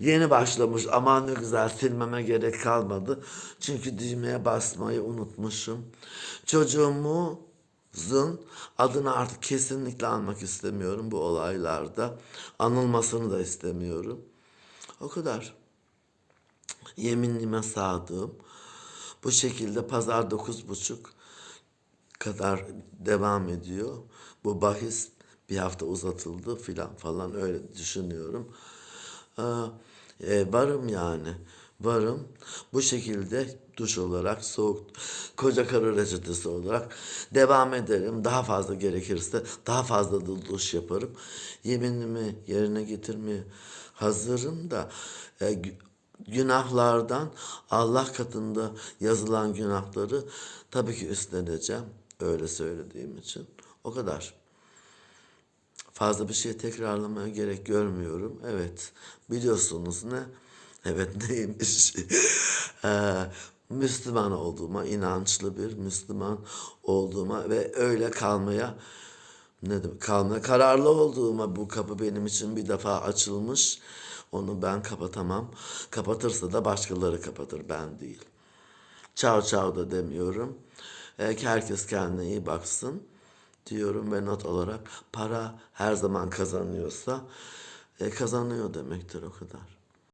Yeni başlamış aman ne güzel silmeme gerek kalmadı. Çünkü düğmeye basmayı unutmuşum. Çocuğumuzun adını artık kesinlikle almak istemiyorum bu olaylarda. Anılmasını da istemiyorum. O kadar. Yeminime sadığım. Bu şekilde pazar dokuz buçuk kadar devam ediyor. Bu bahis bir hafta uzatıldı filan falan öyle düşünüyorum. E, varım yani. Varım. Bu şekilde duş olarak soğuk koca karı reçetesi olarak devam ederim. Daha fazla gerekirse daha fazla da duş yaparım. Yeminimi yerine getirmeye hazırım da e, gü- günahlardan Allah katında yazılan günahları tabii ki üstleneceğim. Öyle söylediğim için. O kadar. Fazla bir şey tekrarlamaya gerek görmüyorum. Evet. Biliyorsunuz ne? Evet neymiş? Ee, Müslüman olduğuma, inançlı bir Müslüman olduğuma ve öyle kalmaya ne demek kalmaya kararlı olduğuma bu kapı benim için bir defa açılmış. Onu ben kapatamam. Kapatırsa da başkaları kapatır ben değil. Çav çav da demiyorum. Ee, herkes kendine iyi baksın diyorum ve not olarak para her zaman kazanıyorsa e, kazanıyor demektir o kadar.